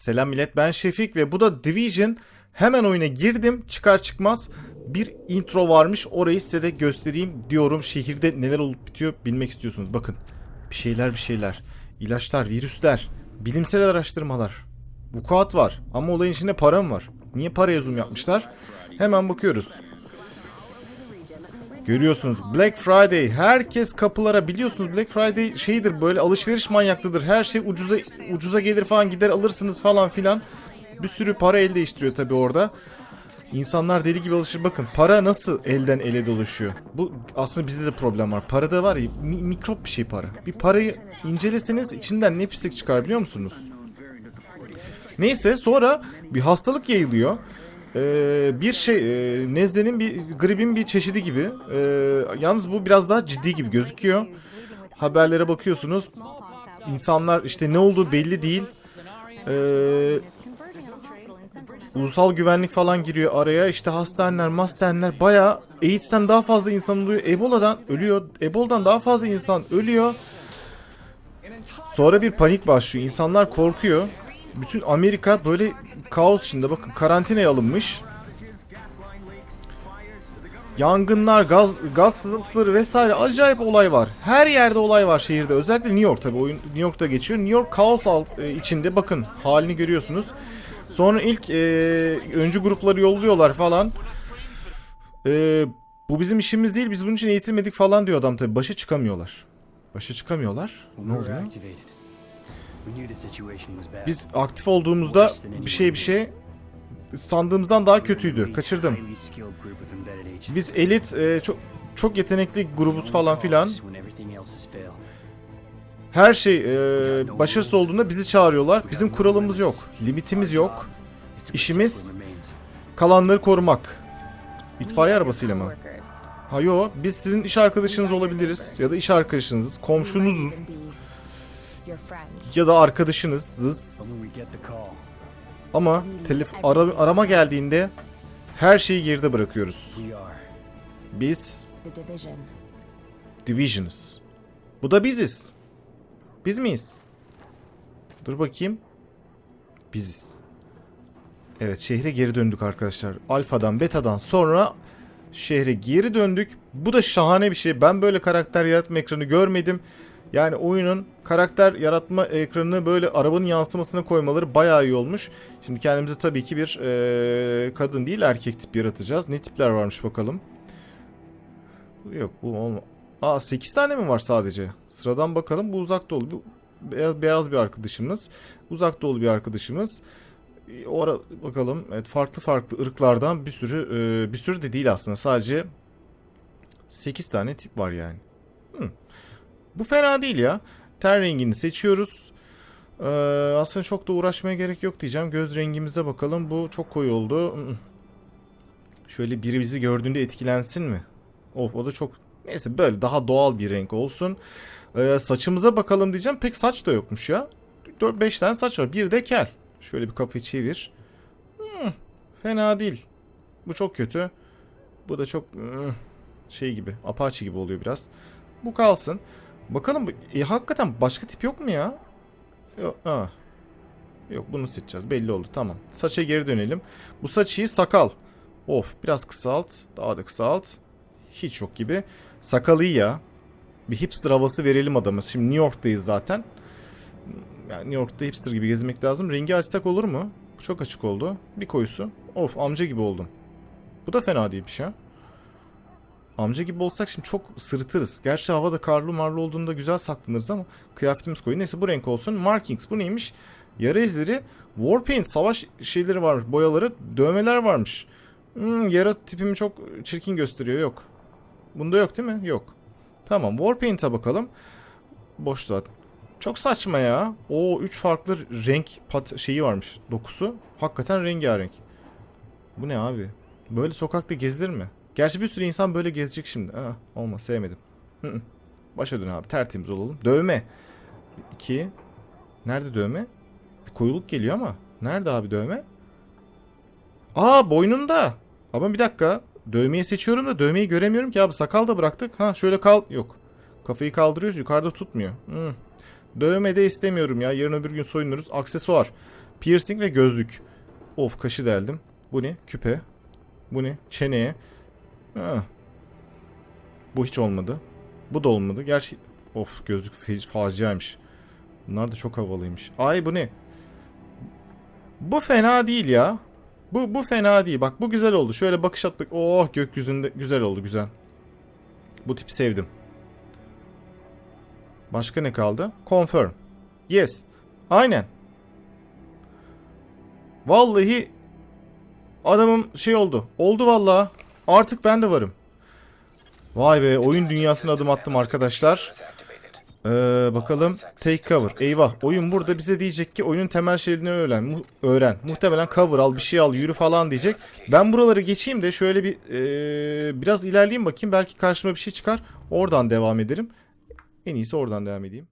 Selam millet ben Şefik ve bu da Division. Hemen oyuna girdim çıkar çıkmaz bir intro varmış orayı size de göstereyim diyorum. Şehirde neler olup bitiyor bilmek istiyorsunuz. Bakın bir şeyler bir şeyler. İlaçlar, virüsler, bilimsel araştırmalar. Vukuat var ama olayın içinde para mı var? Niye paraya zoom yapmışlar? Hemen bakıyoruz. Görüyorsunuz Black Friday herkes kapılara biliyorsunuz Black Friday şeydir böyle alışveriş manyaklıdır. Her şey ucuza ucuza gelir falan gider alırsınız falan filan. Bir sürü para el değiştiriyor tabi orada. İnsanlar deli gibi alışır. Bakın para nasıl elden ele dolaşıyor. Bu aslında bizde de problem var. Parada var ya mi- mikrop bir şey para. Bir parayı inceleseniz içinden ne pislik çıkar biliyor musunuz? Neyse sonra bir hastalık yayılıyor. Ee, bir şey e, nezlenin bir gripin bir çeşidi gibi. Ee, yalnız bu biraz daha ciddi gibi gözüküyor. Haberlere bakıyorsunuz. İnsanlar işte ne olduğu belli değil. Ee, ulusal güvenlik falan giriyor araya. İşte hastaneler, hastaneler bayağı AIDS'ten daha fazla insan oluyor. Ebola'dan ölüyor. Ebola'dan daha fazla insan ölüyor. Sonra bir panik başlıyor. İnsanlar korkuyor. Bütün Amerika böyle kaos içinde. Bakın karantinaya alınmış. Yangınlar, gaz gaz sızıntıları vesaire acayip olay var. Her yerde olay var şehirde. Özellikle New York tabii oyun New York'ta geçiyor. New York kaos alt, e, içinde bakın halini görüyorsunuz. Sonra ilk e, öncü grupları yolluyorlar falan. E, bu bizim işimiz değil. Biz bunun için eğitilmedik falan diyor adam tabii. Başa çıkamıyorlar. Başa çıkamıyorlar. Ne oluyor? Biz aktif olduğumuzda bir şey bir şey sandığımızdan daha kötüydü. Kaçırdım. Biz elit e, çok çok yetenekli grubuz falan filan. Her şey e, başarısız olduğunda bizi çağırıyorlar. Bizim kuralımız yok. Limitimiz yok. İşimiz kalanları korumak. İtfaiye arabasıyla mı? Ha yo, biz sizin iş arkadaşınız olabiliriz ya da iş arkadaşınız, komşunuzuz ya da arkadaşınızız. Ama telef ara- arama geldiğinde her şeyi geride bırakıyoruz. Biz. Division'ız. Bu da biziz. Biz miyiz? Dur bakayım. Biziz. Evet şehre geri döndük arkadaşlar. Alfadan betadan sonra şehre geri döndük. Bu da şahane bir şey. Ben böyle karakter yaratma ekranı görmedim. Yani oyunun karakter yaratma ekranını böyle arabanın yansımasına koymaları bayağı iyi olmuş. Şimdi kendimize tabii ki bir eee, kadın değil erkek tip yaratacağız. Ne tipler varmış bakalım. Yok bu olma. Aa 8 tane mi var sadece? Sıradan bakalım. Bu uzak doğulu. Bu beyaz, beyaz bir arkadaşımız. Uzak doğulu bir arkadaşımız. Ora bakalım. Evet farklı farklı ırklardan bir sürü e, bir sürü de değil aslında. Sadece 8 tane tip var yani. Bu fena değil ya. Ten rengini seçiyoruz. Ee, aslında çok da uğraşmaya gerek yok diyeceğim. Göz rengimize bakalım. Bu çok koyu oldu. Şöyle biri bizi gördüğünde etkilensin mi? Of o da çok neyse böyle daha doğal bir renk olsun. Ee, saçımıza bakalım diyeceğim. Pek saç da yokmuş ya. 4-5 tane saç var. Bir de kel. Şöyle bir kafayı çevir. Hmm, fena değil. Bu çok kötü. Bu da çok hmm, şey gibi. Apache gibi oluyor biraz. Bu kalsın. Bakalım. E, hakikaten başka tip yok mu ya? Yok. Ha. Yok bunu seçeceğiz. Belli oldu. Tamam. Saça geri dönelim. Bu saç iyi sakal. Of biraz kısalt. Daha da kısalt. Hiç yok gibi. Sakal iyi ya. Bir hipster havası verelim adamız. Şimdi New York'tayız zaten. Yani New York'ta hipster gibi gezmek lazım. Rengi açsak olur mu? Çok açık oldu. Bir koyusu. Of amca gibi oldum. Bu da fena değilmiş ha. Amca gibi olsak şimdi çok sırıtırız. Gerçi havada karlı marlı olduğunda güzel saklanırız ama kıyafetimiz koyu. Neyse bu renk olsun. Markings bu neymiş? Yara izleri. Warpaint savaş şeyleri varmış. Boyaları. Dövmeler varmış. Hmm, yara tipimi çok çirkin gösteriyor. Yok. Bunda yok değil mi? Yok. Tamam. Warpaint'e bakalım. Boş zaten. Çok saçma ya. O üç farklı renk pat şeyi varmış. Dokusu. Hakikaten rengarenk. Bu ne abi? Böyle sokakta gezilir mi? Gerçi bir sürü insan böyle gezecek şimdi. Aa, olmaz sevmedim. Başa dön abi tertemiz olalım. Dövme. 2. Nerede dövme? Bir koyuluk geliyor ama. Nerede abi dövme? Aa boynunda. Ama bir dakika. Dövmeyi seçiyorum da dövmeyi göremiyorum ki abi. Sakal da bıraktık. Ha şöyle kal. Yok. Kafayı kaldırıyoruz yukarıda tutmuyor. Hmm. Dövme de istemiyorum ya. Yarın öbür gün soyunuruz. Aksesuar. Piercing ve gözlük. Of kaşı deldim. Bu ne? Küpe. Bu ne? Çeneye. Ha. Bu hiç olmadı. Bu da olmadı. Gerçi of gözlük faciaymış. Bunlar da çok havalıymış. Ay bu ne? Bu fena değil ya. Bu bu fena değil. Bak bu güzel oldu. Şöyle bakış at bak. Oh gökyüzünde güzel oldu güzel. Bu tipi sevdim. Başka ne kaldı? Confirm. Yes. Aynen. Vallahi adamım şey oldu. Oldu vallahi. Artık ben de varım. Vay be oyun dünyasına adım attım arkadaşlar. Ee, bakalım take cover. Eyvah oyun burada bize diyecek ki oyunun temel şeylerini öğren. Mu- öğren. Muhtemelen cover al bir şey al yürü falan diyecek. Ben buraları geçeyim de şöyle bir ee, biraz ilerleyeyim bakayım. Belki karşıma bir şey çıkar. Oradan devam ederim. En iyisi oradan devam edeyim.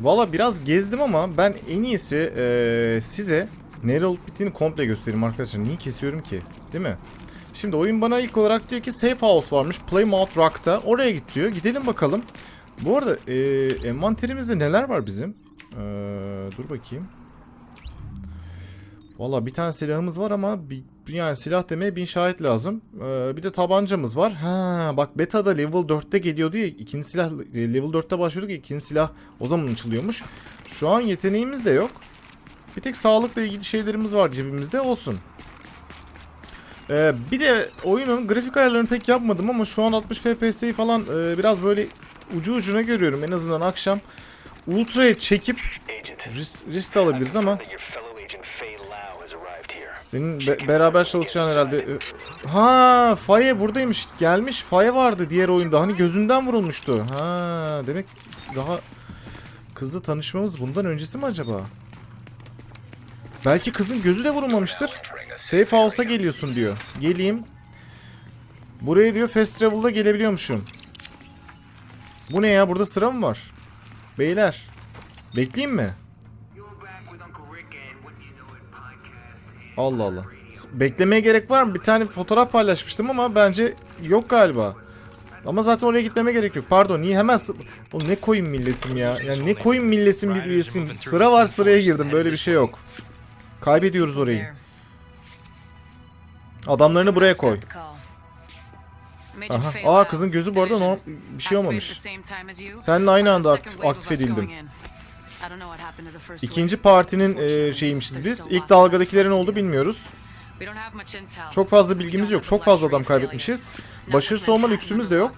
Valla biraz gezdim ama ben en iyisi ee, size nere olup bittiğini komple göstereyim arkadaşlar. Niye kesiyorum ki? Değil mi? Şimdi oyun bana ilk olarak diyor ki Safe House varmış. Plymouth Rock'ta. Oraya git diyor. Gidelim bakalım. Bu arada e, envanterimizde neler var bizim? E, dur bakayım. Valla bir tane silahımız var ama bir, yani silah demeye bin şahit lazım. E, bir de tabancamız var. Ha bak beta'da level 4'te geliyordu ya. ikinci silah e, level 4'te başlıyorduk ya. ikinci silah o zaman açılıyormuş. Şu an yeteneğimiz de yok. Bir tek sağlıkla ilgili şeylerimiz var cebimizde olsun. Ee, bir de oyunun grafik ayarlarını pek yapmadım ama şu an 60 FPS'yi falan e, biraz böyle ucu ucuna görüyorum. En azından akşam Ultra'ya çekip risk, risk alabiliriz ama senin be- beraber çalışan herhalde. e, Ha, Faye buradaymış. Gelmiş. Faye vardı diğer oyunda. Hani gözünden vurulmuştu. Ha, demek daha kızla tanışmamız bundan öncesi mi acaba? Belki kızın gözü de vurulmamıştır. Safe House'a geliyorsun diyor. Geleyim. Buraya diyor Fast Travel'da gelebiliyormuşum. Bu ne ya? Burada sıra mı var? Beyler. Bekleyeyim mi? Allah Allah. Beklemeye gerek var mı? Bir tane fotoğraf paylaşmıştım ama bence yok galiba. Ama zaten oraya gitmeme gerek yok. Pardon niye hemen Oğlum ne koyun milletim ya. Yani ne koyun milletin bir üyesiyim. Sıra var sıraya girdim. Böyle bir şey yok. Kaybediyoruz orayı. Adamlarını buraya koy. Aha. Aa kızın gözü bu arada no, bir şey olmamış. Seninle aynı anda aktif, aktif edildim. İkinci partinin e, şeymişiz biz. İlk dalgadakilerin oldu bilmiyoruz. Çok fazla bilgimiz yok. Çok fazla adam kaybetmişiz. Başarısı olma lüksümüz de yok.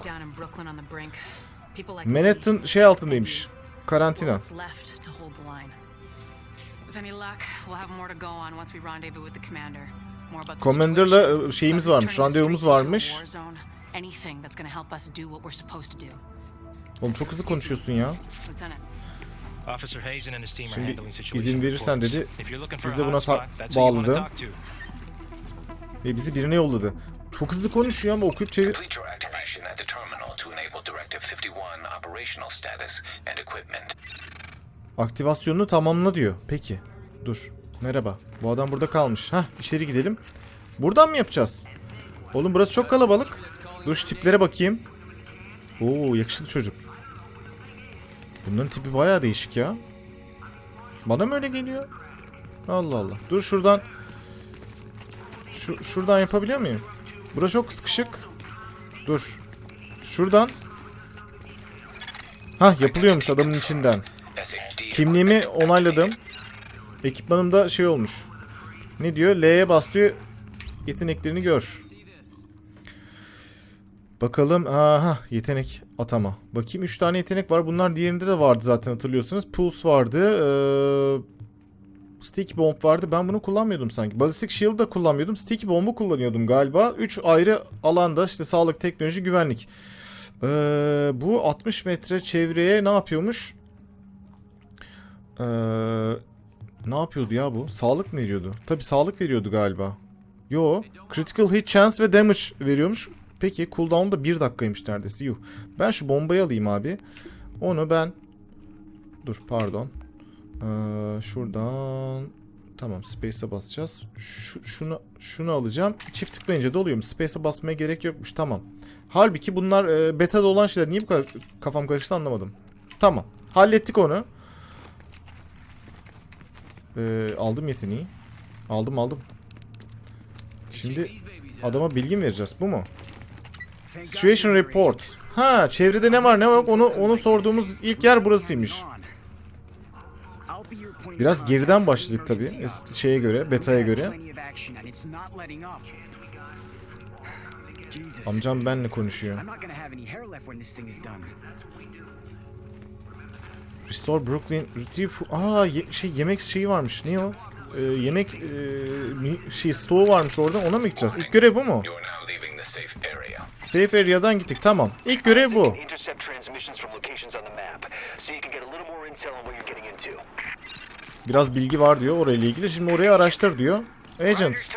Manhattan şey altındaymış. Karantina. Commander'la e, şeyimiz varmış, randevumuz varmış. Oğlum çok hızlı konuşuyorsun ya. Şimdi izin verirsen dedi. Biz de buna bağladı. Ve bizi birine yolladı. Çok hızlı konuşuyor ama okuyup çevir... Complete your activation at the terminal to enable Directive 51 operational status and equipment. Aktivasyonunu tamamla diyor. Peki. Dur. Merhaba. Bu adam burada kalmış. Hah içeri gidelim. Buradan mı yapacağız? Oğlum burası çok kalabalık. Dur şu tiplere bakayım. Oo yakışıklı çocuk. Bunların tipi bayağı değişik ya. Bana mı öyle geliyor? Allah Allah. Dur şuradan. Şu, şuradan yapabiliyor muyum? Burası çok sıkışık. Dur. Şuradan. Hah yapılıyormuş adamın içinden. Kimliğimi onayladım. Ekipmanımda şey olmuş. Ne diyor? L'ye bas. Yeteneklerini gör. Bakalım. Aha yetenek atama. Bakayım 3 tane yetenek var. Bunlar diğerinde de vardı zaten hatırlıyorsunuz. Pulse vardı. Ee, Stick Bomb vardı. Ben bunu kullanmıyordum sanki. Ballistic Shield da kullanmıyordum. Stick Bomb'u kullanıyordum galiba. 3 ayrı alanda işte sağlık, teknoloji, güvenlik. Ee, bu 60 metre çevreye ne yapıyormuş? Ee, ne yapıyordu ya bu? Sağlık mı veriyordu? Tabi sağlık veriyordu galiba. Yo. Critical hit chance ve damage veriyormuş. Peki cooldown da 1 dakikaymış neredeyse. Yuh. Ben şu bombayı alayım abi. Onu ben... Dur pardon. Ee, şuradan... Tamam space'e basacağız. Şu, şunu şunu alacağım. Çift tıklayınca doluyor Space'e basmaya gerek yokmuş. Tamam. Halbuki bunlar e, beta'da olan şeyler. Niye bu kadar kafam karıştı anlamadım. Tamam. Hallettik onu. Ee, aldım yeteneği. Aldım aldım. Şimdi adama bilgi mi vereceğiz? Bu mu? Situation report. Ha çevrede ne var ne yok onu onu sorduğumuz ilk yer burasıymış. Biraz geriden başladık tabii es- şeye göre, beta'ya göre. Amcam benle konuşuyor. Restore Brooklyn Retrieve Aa ye- şey yemek şeyi varmış. Ne o? Ee, yemek e, şey stoğu varmış orada. Ona mı gideceğiz? İlk görev bu mu? Safe area. Safe area'dan gittik. Tamam. İlk görev bu. Biraz bilgi var diyor orayla ilgili. Şimdi orayı araştır diyor. Agent.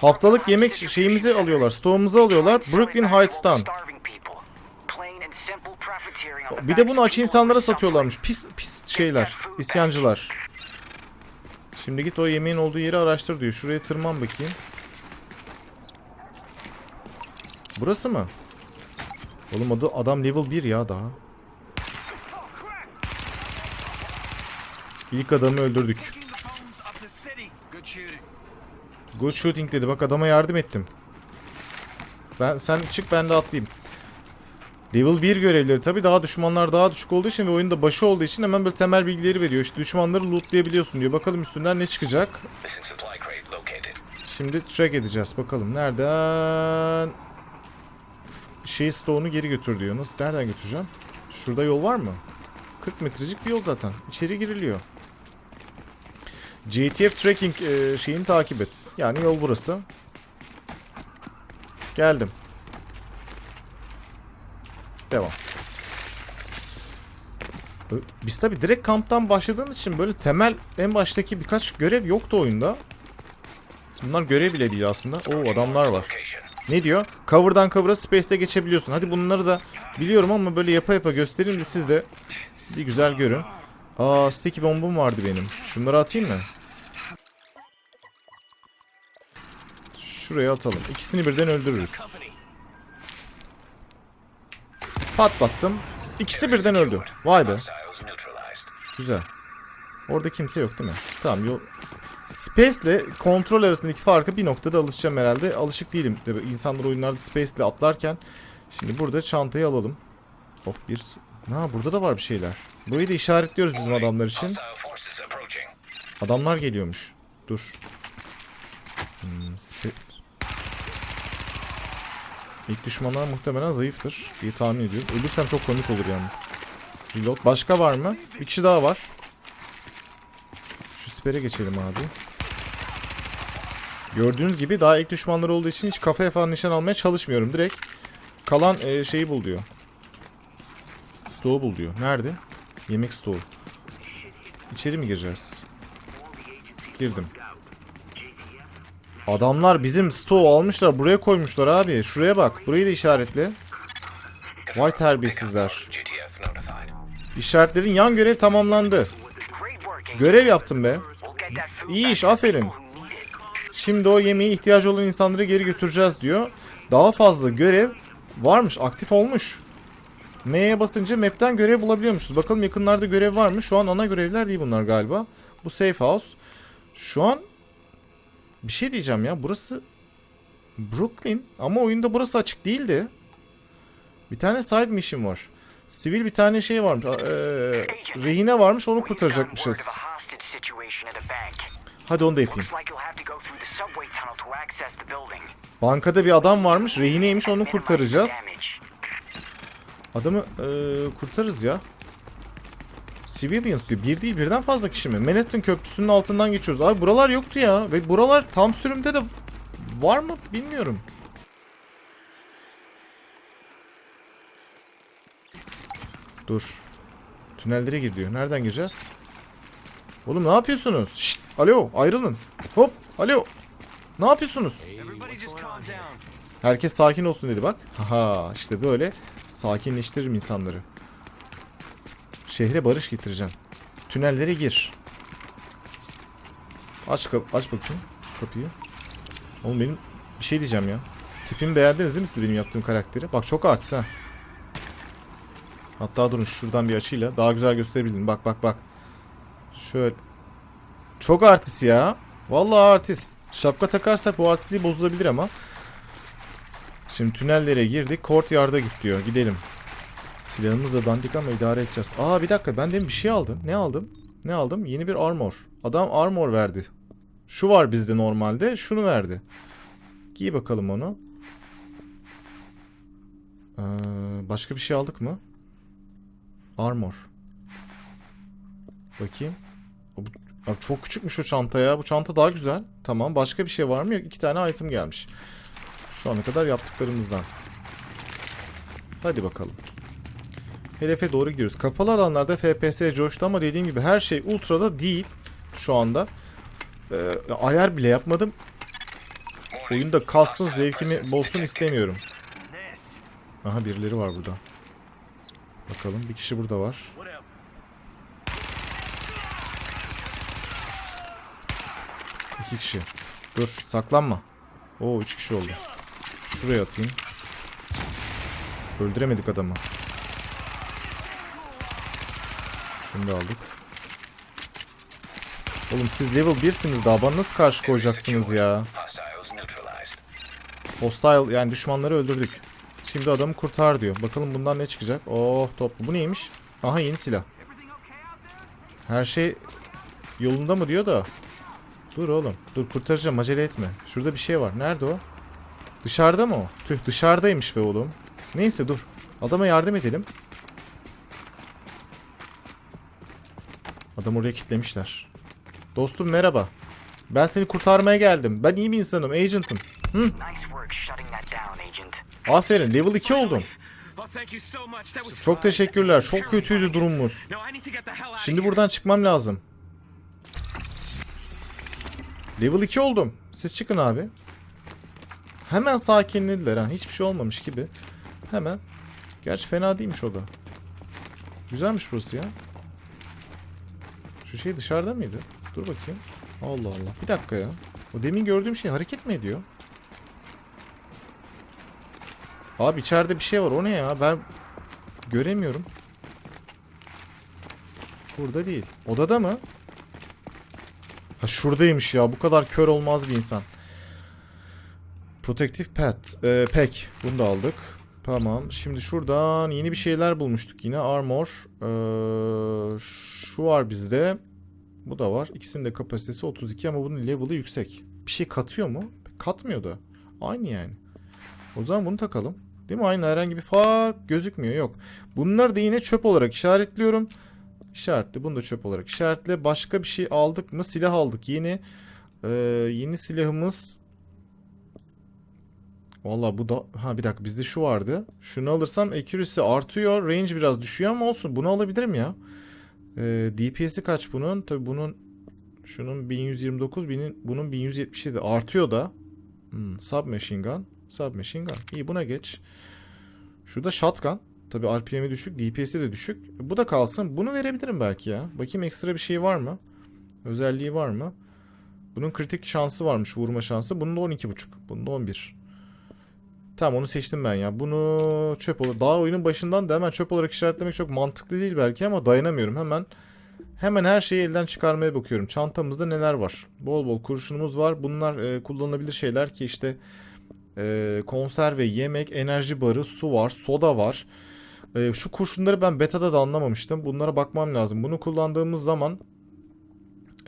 Haftalık yemek şeyimizi alıyorlar. Stoğumuzu alıyorlar. Brooklyn Heights'tan. Bir de bunu aç insanlara satıyorlarmış. Pis pis şeyler. İsyancılar. Şimdi git o yemeğin olduğu yeri araştır diyor. Şuraya tırman bakayım. Burası mı? Oğlum adı adam level 1 ya daha. İlk adamı öldürdük. Good shooting dedi. Bak adama yardım ettim. Ben sen çık ben de atlayayım. Level 1 görevleri tabi daha düşmanlar daha düşük olduğu için ve oyunda başı olduğu için hemen böyle temel bilgileri veriyor. İşte düşmanları lootlayabiliyorsun diyor. Bakalım üstünden ne çıkacak. Şimdi track edeceğiz bakalım. Nereden? Şey stoğunu geri götür diyor. Nasıl? Nereden götüreceğim? Şurada yol var mı? 40 metrecik bir yol zaten. İçeri giriliyor. GTF tracking e, şeyini takip et. Yani yol burası. Geldim. Devam. Biz tabi direkt kamptan başladığımız için böyle temel en baştaki birkaç görev yoktu oyunda. Bunlar görev bile değil aslında. Oo adamlar var. Ne diyor? Cover'dan cover'a space'te geçebiliyorsun. Hadi bunları da biliyorum ama böyle yapa yapa göstereyim de siz de bir güzel görün. Aa sticky bombum vardı benim. Şunları atayım mı? Şuraya atalım. İkisini birden öldürürüz. Patlattım. İkisi birden öldü. Vay be. Güzel. Orada kimse yok değil mi? Tamam yol... Space ile kontrol arasındaki farkı bir noktada alışacağım herhalde. Alışık değilim. Tabii insanlar oyunlarda Space ile atlarken. Şimdi burada çantayı alalım. Oh bir... Ha burada da var bir şeyler. Burayı da işaretliyoruz bizim adamlar için. Adamlar geliyormuş. Dur. Hmm, İlk düşmanlar muhtemelen zayıftır diye tahmin ediyorum. Ölürsem çok komik olur yalnız. Reload. Başka var mı? Bir kişi daha var. Şu sipere geçelim abi. Gördüğünüz gibi daha ilk düşmanlar olduğu için hiç kafaya falan nişan almaya çalışmıyorum. Direkt kalan e, şeyi bul diyor. Stoğu bul diyor. Nerede? Yemek stoğu. İçeri mi gireceğiz? Girdim. Adamlar bizim stoğu almışlar. Buraya koymuşlar abi. Şuraya bak. Burayı da işaretle. Vay terbiyesizler. İşaretledin. Yan görev tamamlandı. Görev yaptım be. İyi iş, aferin. Şimdi o yemeğe ihtiyacı olan insanları geri götüreceğiz diyor. Daha fazla görev varmış. Aktif olmuş. M'ye basınca map'ten görev bulabiliyormuşuz. Bakalım yakınlarda görev var mı? Şu an ana görevler değil bunlar galiba. Bu safe house. Şu an bir şey diyeceğim ya. Burası Brooklyn ama oyunda burası açık değildi. Bir tane side mission var. Sivil bir tane şey varmış. Eee, rehine varmış onu kurtaracakmışız. Hadi onu da yapayım. Bankada bir adam varmış. Rehineymiş onu kurtaracağız. Adamı eee, kurtarırız ya. Civilians diyor. Bir değil birden fazla kişi mi? Manhattan Köprüsü'nün altından geçiyoruz. Abi buralar yoktu ya. Ve buralar tam sürümde de var mı bilmiyorum. Dur. Tünellere gir diyor. Nereden gireceğiz? Oğlum ne yapıyorsunuz? Şşt, alo ayrılın. Hop alo. Ne yapıyorsunuz? Herkes sakin olsun dedi bak. Haha işte böyle sakinleştiririm insanları. Şehre barış getireceğim. Tünellere gir. Aç kap aç bakayım kapıyı. Oğlum benim bir şey diyeceğim ya. Tipimi beğendiniz değil mi siz benim yaptığım karakteri? Bak çok artist ha. Hatta durun şuradan bir açıyla daha güzel gösterebilirim. Bak bak bak. Şöyle Çok artist ya. Vallahi artist. Şapka takarsak bu artistliği bozulabilir ama. Şimdi tünellere girdik. Courtyard'a git diyor. Gidelim. Silahımız da dandik ama idare edeceğiz. Aa bir dakika ben demin bir şey aldım. Ne aldım? Ne aldım? Yeni bir armor. Adam armor verdi. Şu var bizde normalde. Şunu verdi. Giy bakalım onu. Ee, başka bir şey aldık mı? Armor. Bakayım. Abi çok küçükmüş o çanta ya. Bu çanta daha güzel. Tamam. Başka bir şey var mı? Yok. İki tane item gelmiş. Şu ana kadar yaptıklarımızdan. Hadi bakalım. Hedefe doğru gidiyoruz. Kapalı alanlarda FPS coştu ama dediğim gibi her şey ultra'da değil şu anda. Ee, ayar bile yapmadım. Oyunda kalsın zevkimi bozsun istemiyorum. Aha birileri var burada. Bakalım bir kişi burada var. İki kişi. Dur saklanma. Oo üç kişi oldu. Şuraya atayım. Öldüremedik adamı. Şunu da aldık. Oğlum siz level 1'siniz daha bana nasıl karşı koyacaksınız ya? Hostile yani düşmanları öldürdük. Şimdi adamı kurtar diyor. Bakalım bundan ne çıkacak? Oh toplu. Bu neymiş? Aha yeni silah. Her şey yolunda mı diyor da. Dur oğlum. Dur kurtaracağım acele etme. Şurada bir şey var. Nerede o? Dışarıda mı o? Tüh dışarıdaymış be oğlum. Neyse dur. Adama yardım edelim. Adam oraya kilitlemişler. Dostum merhaba. Ben seni kurtarmaya geldim. Ben iyi bir insanım. Agent'ım. Agent. Aferin. Level 2 oldum. Çok teşekkürler. Çok kötüydü durumumuz. Şimdi buradan çıkmam lazım. Level 2 oldum. Siz çıkın abi. Hemen sakinlediler ha. Hiçbir şey olmamış gibi. Hemen. Gerçi fena değilmiş o da. Güzelmiş burası ya. Şu şey dışarıda mıydı? Dur bakayım. Allah Allah. Bir dakika ya. O demin gördüğüm şey hareket mi ediyor? Abi içeride bir şey var. O ne ya? Ben göremiyorum. Burada değil. Odada mı? Ha şuradaymış ya. Bu kadar kör olmaz bir insan. Protective Pet. Ee, Pack. Bunu da aldık. Tamam. Şimdi şuradan yeni bir şeyler bulmuştuk yine. Armor. Ee, şu var bizde. Bu da var. İkisinin de kapasitesi 32 ama bunun level'ı yüksek. Bir şey katıyor mu? Katmıyor da. Aynı yani. O zaman bunu takalım. Değil mi? Aynı herhangi bir fark gözükmüyor. Yok. Bunları da yine çöp olarak işaretliyorum. İşaretli. Bunu da çöp olarak işaretle. Başka bir şey aldık mı? Silah aldık. Yeni ee, yeni silahımız Valla bu da... Ha bir dakika bizde şu vardı. Şunu alırsam accuracy artıyor. Range biraz düşüyor ama olsun. Bunu alabilirim ya. Ee, DPS'i kaç bunun? Tabi bunun... Şunun 1129, benim, bunun 1177. Artıyor da. Hmm, submachine gun. Submachine gun. İyi buna geç. Şurada shotgun. Tabi RPM'i düşük. DPS'i de düşük. Bu da kalsın. Bunu verebilirim belki ya. Bakayım ekstra bir şey var mı? Özelliği var mı? Bunun kritik şansı varmış. Vurma şansı. Bunun da 12.5. Bunun da 11. Tamam onu seçtim ben ya. Bunu çöp olur. Daha oyunun başından da hemen çöp olarak işaretlemek çok mantıklı değil belki ama dayanamıyorum. Hemen hemen her şeyi elden çıkarmaya bakıyorum. Çantamızda neler var? Bol bol kurşunumuz var. Bunlar e, kullanılabilir şeyler ki işte e, konserve, yemek, enerji barı, su var, soda var. E, şu kurşunları ben beta'da da anlamamıştım. Bunlara bakmam lazım. Bunu kullandığımız zaman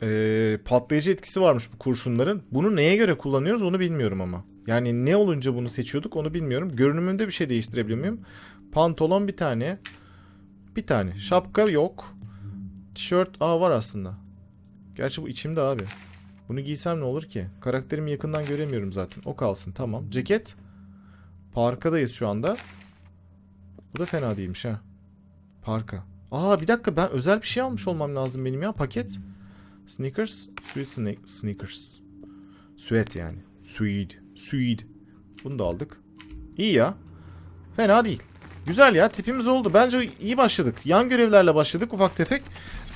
e, patlayıcı etkisi varmış bu kurşunların. Bunu neye göre kullanıyoruz onu bilmiyorum ama. Yani ne olunca bunu seçiyorduk onu bilmiyorum. Görünümünde bir şey değiştirebiliyor muyum? Pantolon bir tane. Bir tane. Şapka yok. Tişört aa var aslında. Gerçi bu içimde abi. Bunu giysem ne olur ki? Karakterimi yakından göremiyorum zaten. O kalsın tamam. Ceket. Parkadayız şu anda. Bu da fena değilmiş ha. Parka. Aa bir dakika ben özel bir şey almış olmam lazım benim ya. Paket. Sneakers. Sweet sne- sneakers. Sweat yani. Suede. Suede. Bunu da aldık. İyi ya. Fena değil. Güzel ya tipimiz oldu. Bence iyi başladık. Yan görevlerle başladık ufak tefek.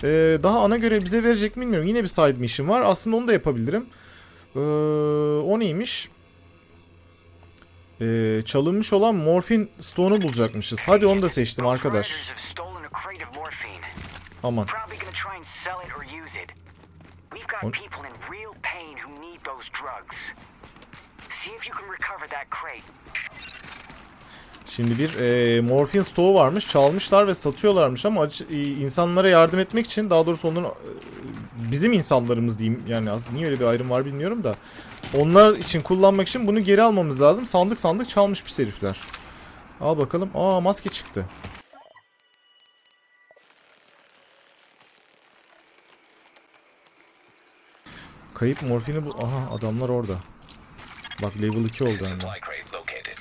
Ee, daha ana görev bize verecek mi bilmiyorum. Yine bir side mission var. Aslında onu da yapabilirim. Ee, o neymiş? Ee, çalınmış olan morfin stone'u bulacakmışız. Hadi onu da seçtim arkadaş. Aman. Got people in real pain who need those drugs. See if you can recover that crate. Şimdi bir e, morfin stoğu varmış. Çalmışlar ve satıyorlarmış ama acı- e, insanlara yardım etmek için daha doğrusu onların e, bizim insanlarımız diyeyim. Yani aslında niye öyle bir ayrım var bilmiyorum da. Onlar için kullanmak için bunu geri almamız lazım. Sandık sandık çalmış pis herifler. Al bakalım. Aa maske çıktı. Kayıp morfini bu. Aha adamlar orada. Bak level 2 oldu hem de. Supply crate located.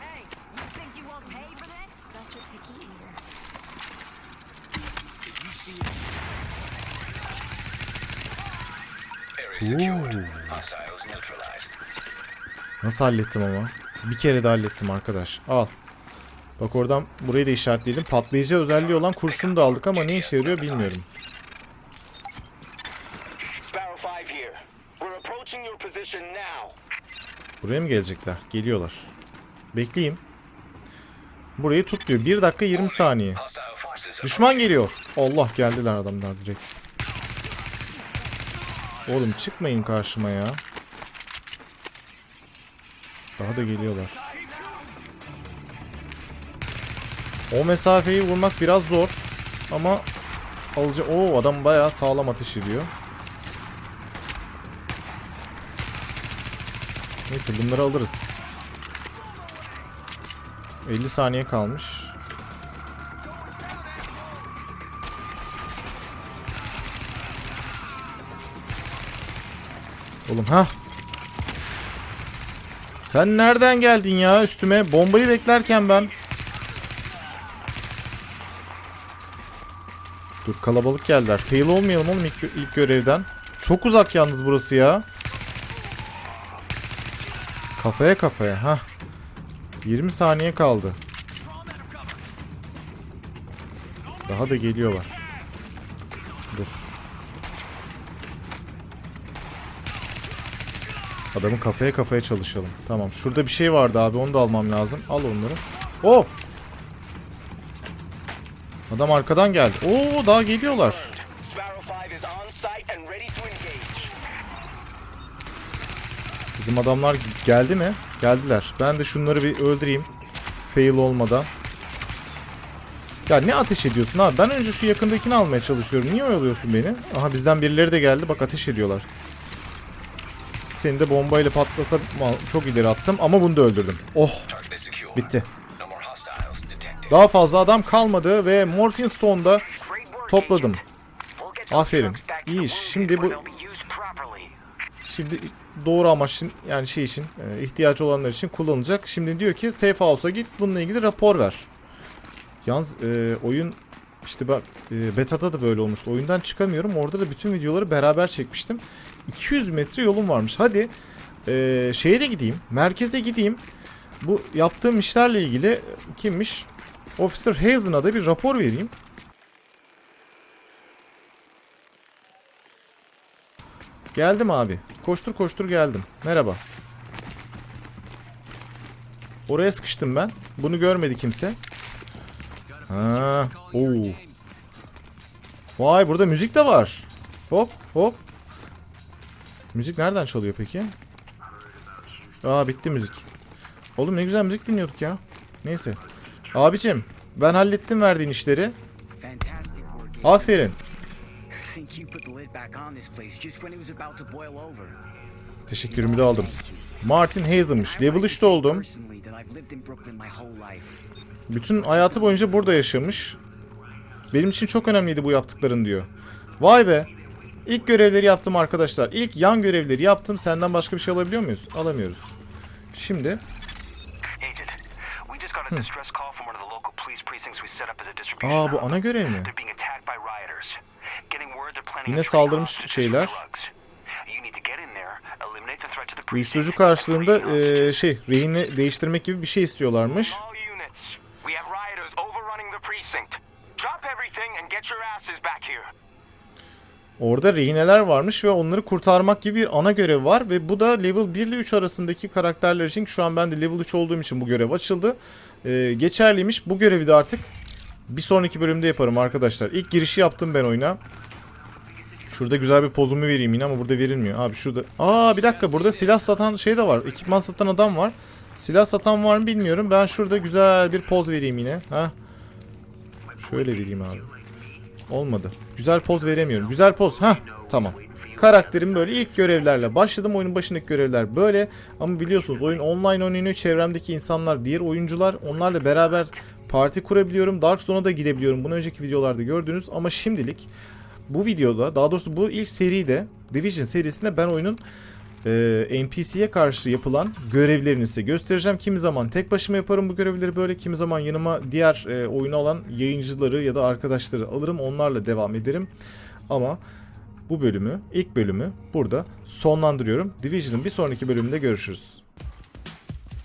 Hey, you think you won't pay for this? Such a picky eater. Area secured. Hostiles neutralized. Nasıl hallettim ama? Bir kere de hallettim arkadaş. Al. Bak oradan burayı da işaretleyelim. Patlayıcı özelliği olan kurşunu da aldık ama ne işe yarıyor bilmiyorum. Buraya mı gelecekler? Geliyorlar. Bekleyeyim. Burayı tut diyor. 1 dakika 20 saniye. Düşman geliyor. Allah geldiler adamlar direkt. Oğlum çıkmayın karşıma ya. Daha da geliyorlar. O mesafeyi vurmak biraz zor. Ama alıcı... Oo adam bayağı sağlam ateş ediyor. Neyse bunları alırız. 50 saniye kalmış. Oğlum ha. Sen nereden geldin ya üstüme? Bombayı beklerken ben. Dur kalabalık geldiler. Fail olmayalım oğlum ilk, ilk görevden. Çok uzak yalnız burası ya. Kafaya kafaya ha. 20 saniye kaldı. Daha da geliyorlar. Dur. Adamın kafaya kafaya çalışalım. Tamam. Şurada bir şey vardı abi. Onu da almam lazım. Al onları. Oh! Adam arkadan geldi. Oo daha geliyorlar. Bizim adamlar geldi mi? Geldiler. Ben de şunları bir öldüreyim. Fail olmadan. Ya ne ateş ediyorsun abi? Ben önce şu yakındakini almaya çalışıyorum. Niye oyalıyorsun beni? Aha bizden birileri de geldi. Bak ateş ediyorlar. Seni de bombayla patlatıp çok ileri attım ama bunu da öldürdüm. Oh bitti. Daha fazla adam kalmadı ve Morphin Stone'da Topladım. Aferin. İyi iş. Şimdi bu-. Şimdi doğru amaç için yani şey için e, ihtiyaç olanlar için kullanılacak. Şimdi diyor ki Safe House'a git bununla ilgili rapor ver. Yalnız e, oyun işte bak e, beta'da da böyle olmuştu. Oyundan çıkamıyorum. Orada da bütün videoları beraber çekmiştim. 200 metre yolum varmış. Hadi e, şeye de gideyim. Merkeze gideyim. Bu yaptığım işlerle ilgili kimmiş? Officer Hazen'a da bir rapor vereyim. Geldim abi. Koştur koştur geldim. Merhaba. Oraya sıkıştım ben. Bunu görmedi kimse. Ha, oo. Vay burada müzik de var. Hop hop. Müzik nereden çalıyor peki? Aa bitti müzik. Oğlum ne güzel müzik dinliyorduk ya. Neyse. Abicim ben hallettim verdiğin işleri. Aferin. Think you put the lid back on this place just when it was about to boil over. Teşekkürümü de aldım. Martin Hazel'mış. Level 3'te oldum. Bütün hayatı boyunca burada yaşamış. Benim için çok önemliydi bu yaptıkların diyor. Vay be. İlk görevleri yaptım arkadaşlar. İlk yan görevleri yaptım. Senden başka bir şey alabiliyor muyuz? Alamıyoruz. Şimdi distribution Aa bu ana görev mi? Threat to the uyuşturucu karşılığında eee, şey rehini değiştirmek gibi bir şey istiyorlarmış. Orada rehineler varmış ve onları kurtarmak gibi bir ana görev var ve bu da level 1 ile 3 arasındaki karakterler için şu an ben de level 3 olduğum için bu görev açıldı. Ee, geçerliymiş. Bu görevi de artık bir sonraki bölümde yaparım arkadaşlar. İlk girişi yaptım ben oyuna. Şurada güzel bir pozumu vereyim yine ama burada verilmiyor. Abi şurada. Aa bir dakika burada silah satan şey de var. Ekipman satan adam var. Silah satan var mı bilmiyorum. Ben şurada güzel bir poz vereyim yine. Ha. Şöyle vereyim abi. Olmadı. Güzel poz veremiyorum. Güzel poz. Ha. Tamam. Karakterim böyle ilk görevlerle başladım. Oyunun başındaki görevler böyle. Ama biliyorsunuz oyun online oynanıyor. Çevremdeki insanlar, diğer oyuncular onlarla beraber parti kurabiliyorum. Dark Zone'a da girebiliyorum. Bunu önceki videolarda gördünüz. Ama şimdilik bu videoda daha doğrusu bu ilk seride Division serisinde ben oyunun e, NPC'ye karşı yapılan görevlerini size göstereceğim. Kimi zaman tek başıma yaparım bu görevleri böyle. Kimi zaman yanıma diğer e, oyunu alan yayıncıları ya da arkadaşları alırım. Onlarla devam ederim. Ama bu bölümü, ilk bölümü burada sonlandırıyorum. Division'ın bir sonraki bölümünde görüşürüz.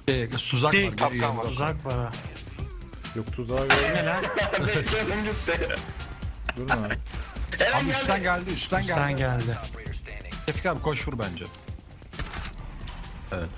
Şey, Suzak var. gel- yanında. Uzak var ha. Yok tuzağa göre. Ne lan? Durma abi. Abi üstten geldi, üstten, Üstten geldi. geldi. Tevfik abi koş vur bence. Evet.